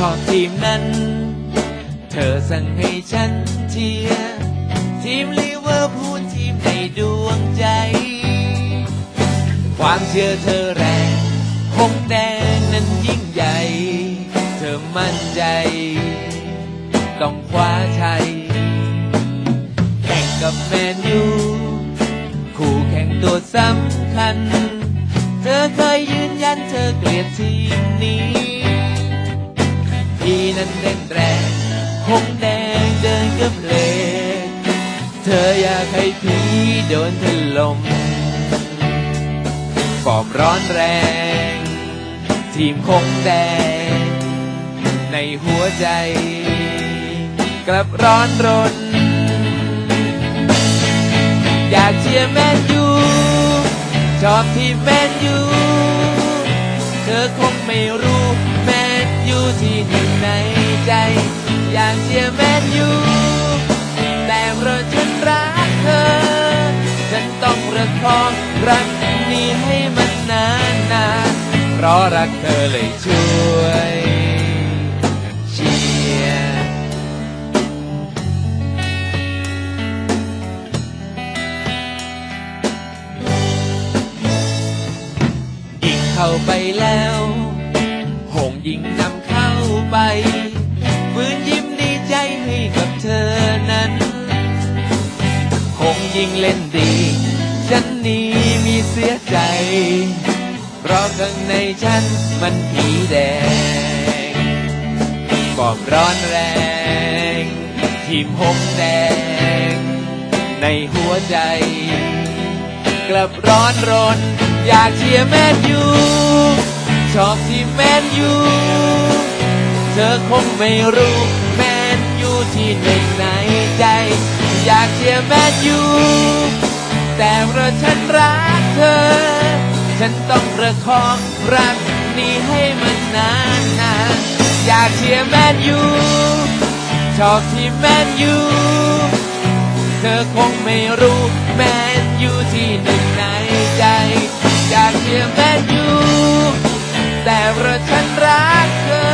ชอบทีมนั้น เธอสั่งให้ฉันเชียร์ทีมลิเวอร์พูลทีมในดวงใจ ความเชื่อเธอแรงคงแดงนั้นยิ่งใหญ่ เธอมั่นใจ ต้องคว้าชัย แข่งกับแมนยูคู่แข่งตัวสำคัญ เธอเคยยืนยันเธอเกลียดทีมนี้ นั้นเล่นแรงคงแดงเดินกับเลเธออยากให้พี่โดนถล่มฟอร์มร้อนแรง ทีมคงแดง ในหัวใจ กลับร้อนรน อยากเชียร์แมนยูชอบทีมแมนยู เธอคงไม่รู้ ยูที่หนึ่งในใจ อยากเชียร์แมนยูแต่เพราะฉันรักเธอ ฉันต้องประคองรักนี้ให้มันนานนานๆเพราะรักเธอเลยช่วยเชียร์ยิงเข้าไปแล้ว ยิงเล่นดี ฉันนี้มีเสียใจ เพราะข้างในฉันมันผีแดงบอบร้อนแรง ทีมหงแดง ในหัวใจ กลับร้อนรน อยากเชียร์แมนยูชอบทีมแมนยูเธอคงไม่รู้แมนยูที่หนึ่งในใจ อยากเชียร์แมนยู แต่เพราะฉันรักเธอ ฉันต้องประคองรักนี้ให้มันนานนานๆอยากเชียร์แมนยูชอบทีมแมนยู เธอคงไม่รู้แมนยูที่หนึ่งในใจ อยากเชียร์แมนยู แต่เพราะฉันรักเธอ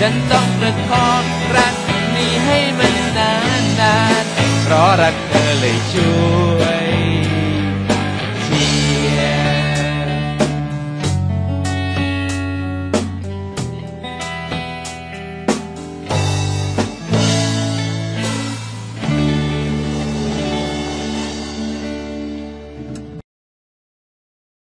ฉันต้องประคอง รัก